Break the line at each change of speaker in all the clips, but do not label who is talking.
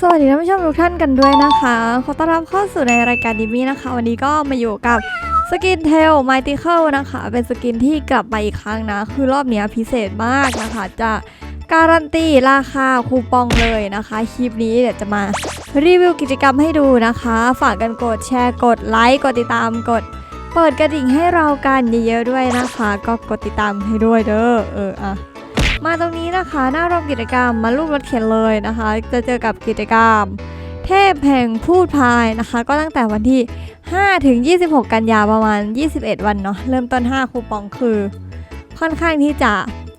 สวัสดีท่านผู้ชมทุกท่านกันด้วยนะคะ ขอต้อนรับเข้าสู่ในรายการดิมี่นะคะ วันนี้ก็มาอยู่กับสกินเทลไมติเคิลนะคะ เป็นสกินที่กลับมาอีกครั้งนะ คือรอบนี้พิเศษมากนะคะ จะการันตีราคาคูปองเลยนะคะ คลิปนี้เดี๋ยวจะมารีวิวกิจกรรมให้ดูนะคะ ฝากกันกดแชร์กดไลค์กดติดตามกด เปิดกระดิ่งให้เรากันเยอะๆด้วยนะคะ ก็กดติดตามให้ด้วยเด้อเอออะมาตรงนี้นะคะหน้าร่มกิจกรรมมารูปรถเข็นเลยนะคะ จะเจอกับกิจกรรม เทพแห่งพูดพายนะคะ ก็ตั้งแต่วันที่ 5 ถึง 26 กันยาประมาณ 21 วันเนาะเริ่มต้น 5 คูปองคือ ค่อนข้างที่จะ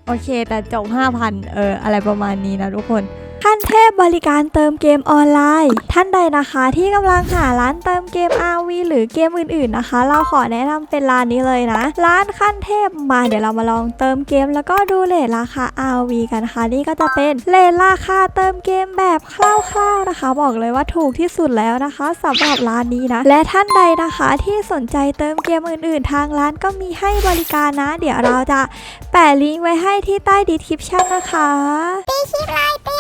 โอเคแต่จบ 5,000 เอออะไรประมาณนี้นะทุกคน ขั้นเทพบริการเติมเกมออนไลน์ ท่านใดนะคะที่กำลังหาร้านเติมเกม RV หรือเกมอื่นๆนะคะ เราขอแนะนำเป็นร้านนี้เลยนะ ร้านขั้นเทพมาเดี๋ยวเรามาลองเติมเกม แล้วก็ดูเลทราคา RV กันนะคะนี่ก็จะเป็นเลทราคาเติมเกมแบบคร่าวๆนะคะ บอกเลยว่าถูกที่สุดแล้วนะคะสำหรับร้านนี้นะ และท่านใดนะคะที่สนใจเติมเกมอื่นๆ ทางร้านก็มีให้บริการนะ เดี๋ยวเราจะแปะลิงก์ไว้ให้ที่ใต้ดีคริปชั่นนะคะ
ตีคลิปเลยตี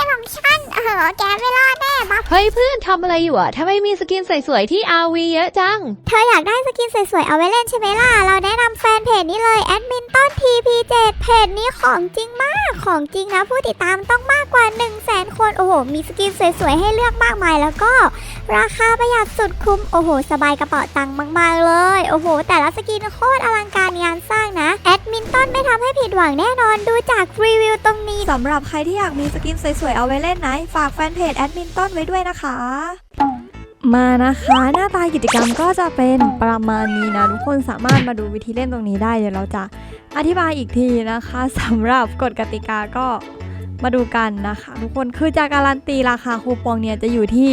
องเป็นของฉันเออแกไม่รอดแน่บัฟ
เฮ้ยเพื่อนทำอะไรอยู่อะทำไมมีสกินสวยๆที่ RV เยอะจัง
เธออยากได้สกินสวยๆเอาไว้เล่นใช่ไหมล่ะ เราแนะนำแฟนเพจนี้เลยแอดมินต้น TP7 เพจนี้ของจริงมากของจริงนะ ผู้ติดตามต้องมากกว่า 1 0 0 0 0แสนคน โอ้โห มีสกินสวยๆให้เลือกมากมายแล้วก็ ราคาประหยัดสุดคุ้ม โอ้โห สบายกระเป๋าตังค์มากๆเลย โอ้โห แต่ละสกินโคตรอลังการงานสร้างนะแอด มินต้นไม่ทำให้ผิดหวังแน่นอนดูจากรีวิวตรงนี้
สำหรับใครที่อยากมีสกินสวยๆเอาไว้เล่นนะฝากแฟนเพจแอดมินต้นไว้ด้วยนะคะ มานะคะหน้าตากิจกรรมก็จะเป็นประมาณนี้นะทุกคนสามารถมาดูวิธีเล่นตรงนี้ได้เดี๋ยวเราจะอธิบายอีกทีนะคะสำหรับกฎกติกาก็มาดูกันนะคะ ทุกคนคือจากการันตีราคาคูปองเนี่ยจะอยู่ที่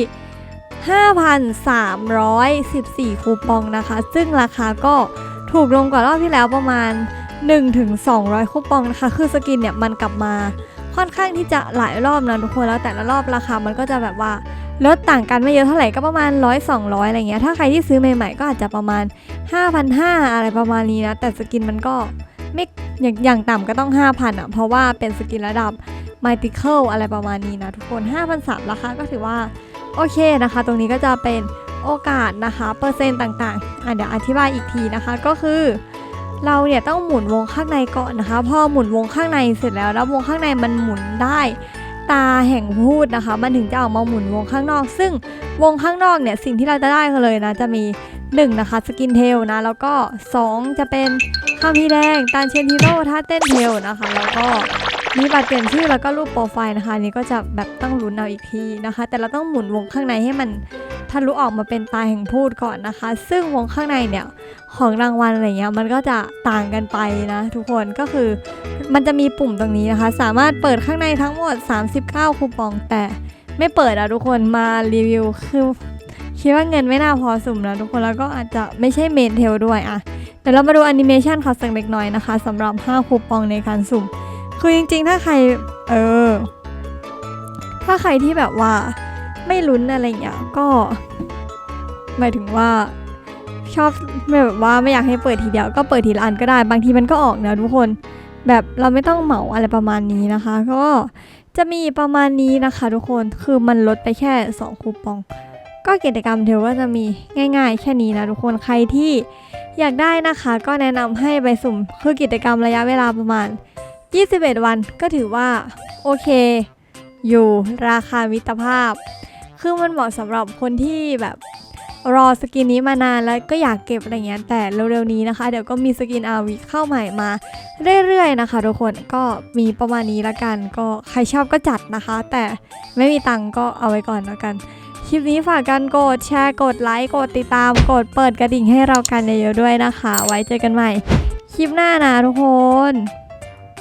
5,314 คูปองนะคะ ซึ่งราคาก็ถูกลงกว่ารอบที่แล้วประมาณ 1-200 คูปองนะคะ คือสกินเนี่ยมันกลับมาค่อนข้างที่จะหลายรอบนะทุกคนแล้วแต่ละรอบราคามันก็จะแบบว่าลดต่างกันไม่เยอะเท่าไหร่ก็ประมาณ 100 200 อะไรเงี้ยถ้าใครที่ซื้อใหม่ๆ ก็อาจจะประมาณ 5,500 อะไรประมาณนี้นะ แต่สกินมันก็ไม่อย่างอย่างต่ำก็ต้อง 5,000อะเพราะว่าเป็นสกินระดับ m y t h i c a l อะไรประมาณนี้นะทุกคน5,300ราคาก็ถือว่าโอเคนะคะ ตรงนี้ก็จะเป็นโอกาสนะคะ เปอร์เซ็นต์ต่างๆอะเดี๋ยวอธิบายอีกทีนะคะก็คือ เราเนี่ยต้องหมุนวงข้างในก่อนนะคะ พอหมุนวงข้างในเสร็จแล้วแล้ววงข้างในมันหมุนได้ ตาแห่งพูดนะคะ มันถึงจะออกมาหมุนวงข้างนอก ซึ่งวงข้างนอกเนี่ยสิ่งที่เราจะได้ก็เลยนะจะมี1นะคะสกินเทลนะแล้วก็ 2 จะเป็นคามีแดงตานเชนทิโร่ท่าเต้นเทลนะคะ แล้วก็มีบัตรเปลี่ยนชื่อแล้วก็รูปโปรไฟล์นะคะนี้ก็จะแบบต้องลุ้นเอาอีกทีนะคะ แต่เราต้องหมุนวงข้างในให้มัน ทะลุออกมาเป็นตาแห่งพูดก่อนนะคะ ซึ่งวงข้างในเนี่ยของรางวัลอะไรเงี้ยมันก็จะต่างกันไปนะทุกคนก็คือมันจะมีปุ่มตรงนี้นะคะ สามารถเปิดข้างในทั้งหมด 39 คูปองแต่ไม่เปิดอะทุกคนมารีวิวคือคิดว่าเงินไม่น่าพอสุ่มนะทุกคนแล้วก็อาจจะไม่ใช่เมนเทลด้วยอะเดี๋ยวเรามาดูแอนิเมชันค่ะสักเล็กน้อยนะคะสำหรับ 5 คูปองในการสุ่ม คือจริงๆ ถ้าใครเออถ้าใครที่แบบว่า ไม่ลุ้นอะไรเงี้ยก็ หมายถึงว่าชอบแบบว่าไม่อยากให้เปิดทีเดียวก็เปิดทีละอันก็ได้ บางทีมันก็ออกนะทุกคน แบบเราไม่ต้องเหมาอะไรประมาณนี้นะคะ ก็จะมีประมาณนี้นะคะ ทุกคนคือมันลดไปแค่ 2 คูปอง ก็กิจกรรมเทวก็จะมีง่าย ๆ แค่นี้นะทุกคนใครที่อยากได้นะคะ ก็แนะนำให้ไปสุ่มคือกิจกรรมระยะเวลาประมาณ 21 วันก็ถือว่าโอเค อยู่ราคามิตรภาพ คือมันเหมาะสำหรับคนที่แบบรอสกินนี้มานานแล้วก็อยากเก็บอะไรเงี้ยแต่เร็วๆนี้นะคะ เดี๋ยวก็มีสกินอาวีเข้าใหม่มาเรื่อยๆนะคะ ทุกคนก็มีประมาณนี้ละกัน ก็ใครชอบก็จัดนะคะ แต่ไม่มีตังก็เอาไว้ก่อนแล้วกัน คลิปนี้ฝากกันกดแชร์กดไลค์กดติดตาม กดเปิดกระดิ่งให้เรากันเยอะๆด้วยนะคะ ไว้เจอกันใหม่ คลิปหน้านะทุกคน